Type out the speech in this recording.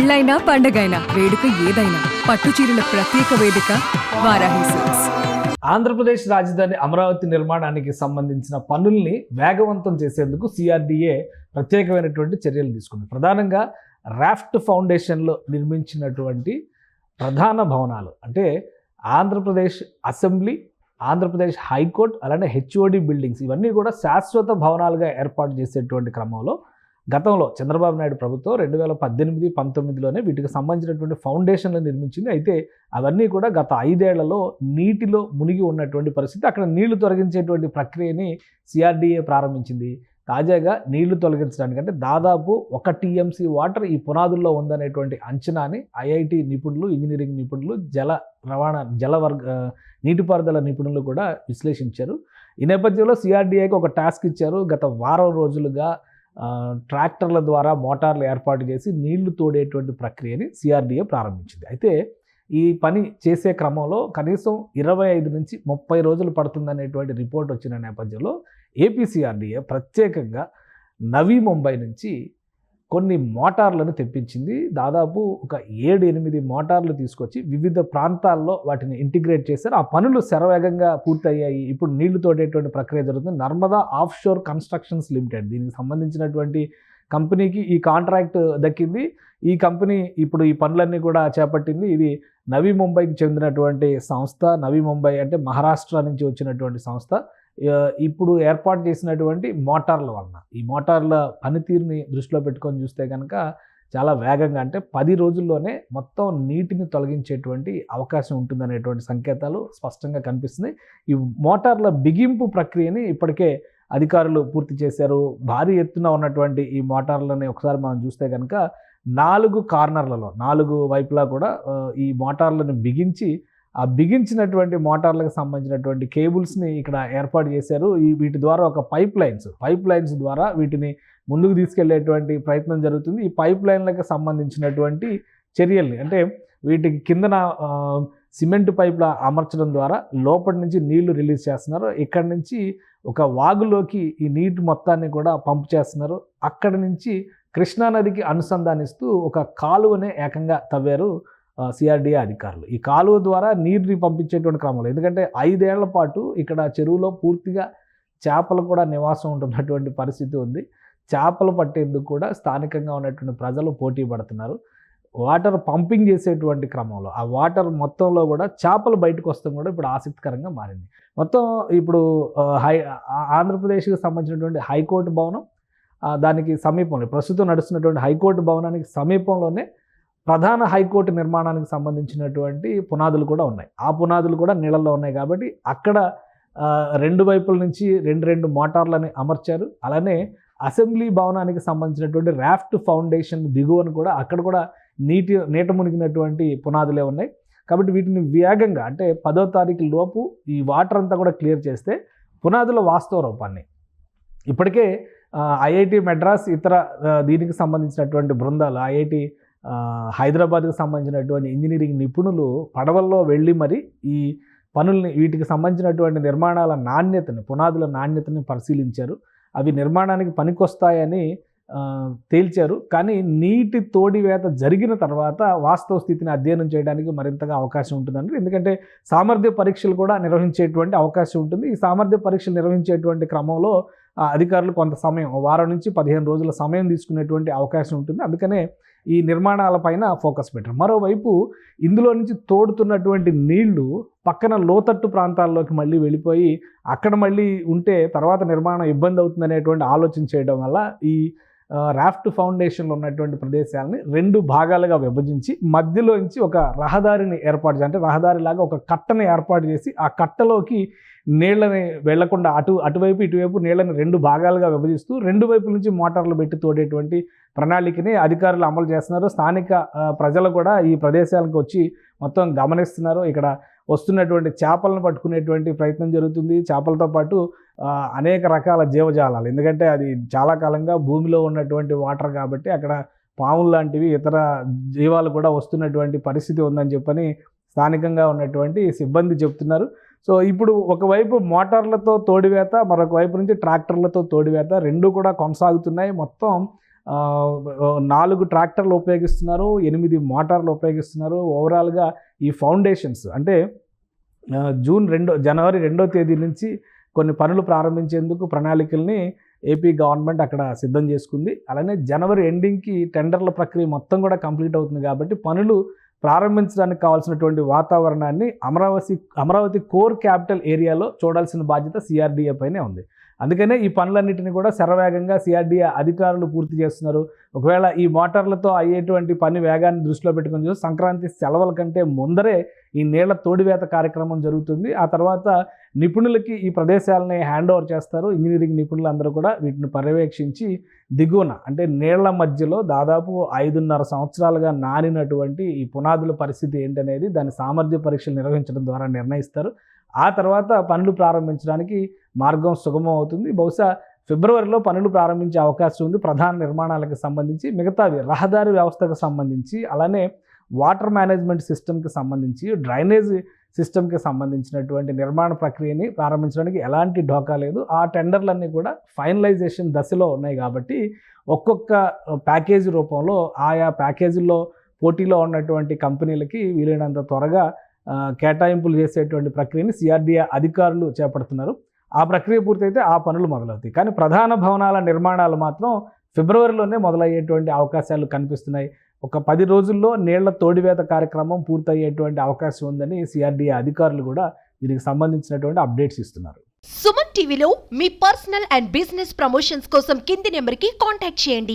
పెళ్ళైనా పండగైనా వేడుక ఏదైనా పట్టు చీరల ప్రత్యేక వేదిక వారాహి సిల్క్స్. ఆంధ్రప్రదేశ్ రాజధాని అమరావతి నిర్మాణానికి సంబంధించిన పనుల్ని వేగవంతం చేసేందుకు సిఆర్డీఏ ప్రత్యేకమైనటువంటి చర్యలు తీసుకుంది. ప్రధానంగా రాఫ్ట్ ఫౌండేషన్లో నిర్మించినటువంటి ప్రధాన భవనాలు అంటే Andhra Pradesh assembly Andhra Pradesh high court అలానే హెచ్ఓడి బిల్డింగ్స్ ఇవన్నీ కూడా శాశ్వత భవనాలుగా ఏర్పాటు చేసేటువంటి క్రమంలో గతంలో చంద్రబాబు నాయుడు ప్రభుత్వం రెండు వేల పద్దెనిమిది పంతొమ్మిదిలోనే వీటికి సంబంధించినటువంటి ఫౌండేషన్లు నిర్మించింది. అయితే అవన్నీ కూడా గత ఐదేళ్ళలో నీటిలో మునిగి ఉన్నటువంటి పరిస్థితి అక్కడ నీళ్ళు తొలగించేటువంటి ప్రక్రియని సిఆర్డీఏ ప్రారంభించింది. తాజాగా నీళ్ళు తొలగించడానికి అంటే దాదాపు ఒక టీఎంసీ వాటర్ ఈ పునాదుల్లో ఉందనేటువంటి అంచనాని ఐఐటి నిపుణులు ఇంజనీరింగ్ నిపుణులు జల రవాణా జల వర్గ నీటిపారుదల నిపుణులు కూడా విశ్లేషించారు. ఈ నేపథ్యంలో సిఆర్డీఏకి ఒక టాస్క్ ఇచ్చారు. గత వారం రోజులుగా ట్రాక్టర్ల ద్వారా మోటార్లు ఏర్పాటు చేసి నీళ్ళు తోడేటువంటి ప్రక్రియని సిఆర్డీఏ ప్రారంభించింది. అయితే ఈ పని చేసే క్రమంలో కనీసం ఇరవై ఐదు నుంచి ముప్పై రోజులు పడుతుందనేటువంటి రిపోర్ట్ వచ్చిన నేపథ్యంలో ఏపీసీఆర్డీఏ ప్రత్యేకంగా నవీ ముంబై నుంచి కొన్ని మోటార్లను తెప్పించింది. దాదాపు ఒక ఏడు ఎనిమిది మోటార్లు తీసుకొచ్చి వివిధ ప్రాంతాల్లో వాటిని ఇంటిగ్రేట్ చేశారు. ఆ పనులు శరవేగంగా పూర్తయ్యాయి. ఇప్పుడు నీళ్ళు తోడేటువంటి ప్రక్రియ జరుగుతుంది. Narmada offshore constructions limited దీనికి సంబంధించినటువంటి కంపెనీకి ఈ కాంట్రాక్ట్ దక్కింది. ఈ కంపెనీ ఇప్పుడు ఈ పనులన్నీ కూడా చేపట్టింది. ఇది నవీ ముంబైకి చెందినటువంటి సంస్థ. నవీ ముంబై అంటే మహారాష్ట్ర నుంచి వచ్చినటువంటి సంస్థ. ఇప్పుడు ఏర్పాటు చేసినటువంటి మోటార్ల వలన. ఈ మోటార్ల పనితీరుని దృష్టిలో పెట్టుకొని చూస్తే కనుక చాలా వేగంగా అంటే పది రోజుల్లోనే మొత్తం నీటిని తొలగించేటువంటి అవకాశం ఉంటుందనేటువంటి సంకేతాలు స్పష్టంగా కనిపిస్తున్నాయి. ఈ మోటార్ల బిగింపు ప్రక్రియని ఇప్పటికే అధికారులు పూర్తి చేశారు. భారీ ఎత్తున ఉన్నటువంటి ఈ మోటార్లని ఒకసారి మనం చూస్తే కనుక నాలుగు కార్నర్లలో నాలుగు వైపులా కూడా ఈ మోటార్లను బిగించి ఆ బిగించినటువంటి మోటార్లకు సంబంధించినటువంటి కేబుల్స్ని ఇక్కడ ఏర్పాటు చేశారు. ఈ వీటి ద్వారా ఒక పైప్ లైన్స్ పైప్ లైన్స్ ద్వారా వీటిని ముందుకు తీసుకెళ్ళేటువంటి ప్రయత్నం జరుగుతుంది. ఈ పైప్ లైన్లకు సంబంధించినటువంటి చర్యల్ని అంటే వీటికి కిందన సిమెంట్ పైప్ల అమర్చడం ద్వారా లోపటి నుంచి నీళ్ళు రిలీజ్ చేస్తున్నారు. ఇక్కడ నుంచి ఒక వాగులోకి ఈ నీటి మొత్తాన్ని కూడా పంప్ చేస్తున్నారు. అక్కడి నుంచి కృష్ణానదికి అనుసంధానిస్తూ ఒక కాలువనే ఏకంగా తవ్వారు. సిఆర్డిఏ అధికారులు. ఈ కాలువ ద్వారా నీరుని పంపించేటువంటి క్రమంలో ఎందుకంటే ఐదేళ్ళ పాటు ఇక్కడ చెరువులో పూర్తిగా చేపలు కూడా నివాసం ఉంటున్నటువంటి పరిస్థితి ఉంది. చేపలు పట్టేందుకు కూడా స్థానికంగా ఉన్నటువంటి ప్రజలు పోటీ పడుతున్నారు. వాటర్ పంపింగ్ చేసేటువంటి క్రమంలో ఆ వాటర్ మొత్తంలో కూడా చేపలు బయటకు వస్తాం కూడా ఇప్పుడు ఆసక్తికరంగా మారింది. మొత్తం ఇప్పుడు హై ఆంధ్రప్రదేశ్కి సంబంధించినటువంటి హైకోర్టు భవనం దానికి సమీపంలో ప్రస్తుతం నడుస్తున్నటువంటి హైకోర్టు భవనానికి సమీపంలోనే ప్రధాన హైకోర్టు నిర్మాణానికి సంబంధించినటువంటి పునాదులు కూడా ఉన్నాయి. ఆ పునాదులు కూడా నీళ్ళల్లో ఉన్నాయి కాబట్టి అక్కడ రెండు వైపుల నుంచి రెండు రెండు మోటార్లని అమర్చారు. అలానే అసెంబ్లీ భవనానికి సంబంధించినటువంటి రాఫ్ట్ ఫౌండేషన్ దిగువను కూడా అక్కడ కూడా నీటి నీట మునిగినటువంటి పునాదులే ఉన్నాయి. కాబట్టి వీటిని వేగంగా అంటే పదో తారీఖు లోపు ఈ వాటర్ అంతా కూడా క్లియర్ చేస్తే పునాదుల వాస్తవ రూపాన్ని. ఇప్పటికే ఐఐటి మెడ్రాస్ ఇతర దీనికి సంబంధించినటువంటి బృందాలు ఐఐటి హైదరాబాద్కి సంబంధించినటువంటి ఇంజనీరింగ్ నిపుణులు పడవల్లో వెళ్ళి మరి ఈ పనుల్ని వీటికి సంబంధించినటువంటి నిర్మాణాల నాణ్యతని పునాదుల నాణ్యతని పరిశీలించారు. అవి నిర్మాణానికి పనికొస్తాయని తేల్చారు. కానీ నీటి తోడివేత జరిగిన తర్వాత వాస్తవ స్థితిని అధ్యయనం చేయడానికి మరింతగా అవకాశం ఉంటుందండి. ఎందుకంటే సామర్థ్య పరీక్షలు కూడా నిర్వహించేటువంటి అవకాశం ఉంటుంది. ఈ సామర్థ్య పరీక్షలు నిర్వహించేటువంటి క్రమంలో అధికారులు కొంత సమయం వారం నుంచి పదిహేను రోజుల సమయం తీసుకునేటువంటి అవకాశం ఉంటుంది. అందుకనే ఈ నిర్మాణాలపైన ఫోకస్ పెట్టారు మరోవైపు ఇందులో నుంచి తోడుతున్నటువంటి నీళ్ళు పక్కన లోతట్టు ప్రాంతాల్లోకి మళ్ళీ వెళ్ళిపోయి అక్కడ మళ్ళీ ఉంటే తర్వాత నిర్మాణం ఇబ్బంది అవుతుందనేటువంటి ఆలోచన చేయడం వల్ల ఈ రాఫ్ట్ ఫౌండేషన్లో ఉన్నటువంటి ప్రదేశాలని రెండు భాగాలుగా విభజించి మధ్యలో నుంచి ఒక రహదారిని ఏర్పాటు చేసి అంటే రహదారిలాగా ఒక కట్టను ఏర్పాటు చేసి ఆ కట్టలోకి నీళ్ళని వెళ్ళకుండా అటు అటువైపు ఇటువైపు నీళ్ళని రెండు భాగాలుగా విభజిస్తూ రెండు వైపుల నుంచి మోటార్లు పెట్టి తోడేటువంటి ప్రణాళికని అధికారులు అమలు చేస్తున్నారు. స్థానిక ప్రజలు కూడా ఈ ప్రదేశాలకు వచ్చి మొత్తం గమనిస్తున్నారు. ఇక్కడ వస్తున్నటువంటి చేపలను పట్టుకునేటువంటి ప్రయత్నం జరుగుతుంది. చేపలతో పాటు అనేక రకాల జీవజాలాలు. ఎందుకంటే అది చాలా కాలంగా భూమిలో ఉన్నటువంటి వాటర్ కాబట్టి అక్కడ పాములు లాంటివి ఇతర జీవాలు కూడా వస్తున్నటువంటి పరిస్థితి ఉందని చెప్పని స్థానికంగా ఉన్నటువంటి సిబ్బంది చెప్తున్నారు. సో ఇప్పుడు ఒకవైపు మోటార్లతో తోడివేత మరొక వైపు నుంచి ట్రాక్టర్లతో తోడివేత రెండు కూడా కొనసాగుతున్నాయి. మొత్తం నాలుగు ట్రాక్టర్లు ఉపయోగిస్తున్నారు ఎనిమిది మోటార్లు ఉపయోగిస్తున్నారు. ఓవరాల్గా ఈ ఫౌండేషన్స్ అంటే జూన్ రెండో జనవరి రెండో తేదీ నుంచి కొన్ని పనులు ప్రారంభించేందుకు ప్రణాళికల్ని ఏపీ గవర్నమెంట్ అక్కడ సిద్ధం చేసుకుంది. అలానే జనవరి ఎండింగ్కి టెండర్ల ప్రక్రియ మొత్తం కూడా కంప్లీట్ అవుతుంది కాబట్టి పనులు ప్రారంభించడానికి కావాల్సినటువంటి వాతావరణాన్ని అమరావతి అమరావతి కోర్ క్యాపిటల్ ఏరియాలో చూడాల్సిన బాధ్యత సిఆర్డీఏ పైనే ఉంది. అందుకనే ఈ పనులన్నింటినీ కూడా శరవేగంగా సిఆర్డీఏ అధికారులు పూర్తి చేస్తున్నారు. ఒకవేళ ఈ మోటార్లతో అయ్యేటువంటి పని వేగాన్ని దృష్టిలో పెట్టుకుని చూసి సంక్రాంతి సెలవుల కంటే ముందరే ఈ నీళ్ళ తోడివేత కార్యక్రమం జరుగుతుంది. ఆ తర్వాత నిపుణులకి ఈ ప్రదేశాలని హ్యాండ్ ఓవర్ చేస్తారు. ఇంజనీరింగ్ నిపుణులు అందరూ కూడా వీటిని పర్యవేక్షించి దిగువన అంటే నీళ్ళ మధ్యలో దాదాపు ఐదున్నర సంవత్సరాలుగా నానినటువంటి ఈ పునాదుల పరిస్థితి ఏంటనేది దాని సామర్థ్య పరీక్షలు నిర్వహించడం ద్వారా నిర్ణయిస్తారు. ఆ తర్వాత పనులు ప్రారంభించడానికి మార్గం సుగమం అవుతుంది. బహుశా ఫిబ్రవరిలో పనులు ప్రారంభించే అవకాశం ఉంది. ప్రధాన నిర్మాణాలకు సంబంధించి మిగతావి రహదారి వ్యవస్థకు సంబంధించి అలానే వాటర్ మేనేజ్మెంట్ సిస్టమ్కి సంబంధించి డ్రైనేజ్ సిస్టమ్కి సంబంధించినటువంటి నిర్మాణ ప్రక్రియని ప్రారంభించడానికి ఎలాంటి ఢోకా లేదు. ఆ టెండర్లన్నీ కూడా ఫైనలైజేషన్ దశలో ఉన్నాయి కాబట్టి ఒక్కొక్క ప్యాకేజీ రూపంలో ఆయా ప్యాకేజీల్లో పోటీలో ఉన్నటువంటి కంపెనీలకి వీలైనంత త్వరగా కేటాయింపులు చేసేటువంటి ప్రక్రియని సిఆర్డీఏ అధికారులు చేపడుతున్నారు. ఆ ప్రక్రియ పూర్తయితే ఆ పనులు మొదలవుతాయి. కానీ ప్రధాన భవనాల నిర్మాణాలు మాత్రం ఫిబ్రవరిలోనే మొదలయ్యేటువంటి అవకాశాలు కనిపిస్తున్నాయి. ఒక పది రోజుల్లో నీళ్ళ తోడివేత కార్యక్రమం పూర్తయ్యేటువంటి అవకాశం ఉందని సిఆర్డీఏ అధికారులు కూడా దీనికి సంబంధించినటువంటి అప్డేట్స్ ఇస్తున్నారు. సుమన్ టీవీలో మీ పర్సనల్ అండ్ బిజినెస్ ప్రమోషన్స్ కోసం కింది నెంబర్కి కాంటాక్ట్ చేయండి.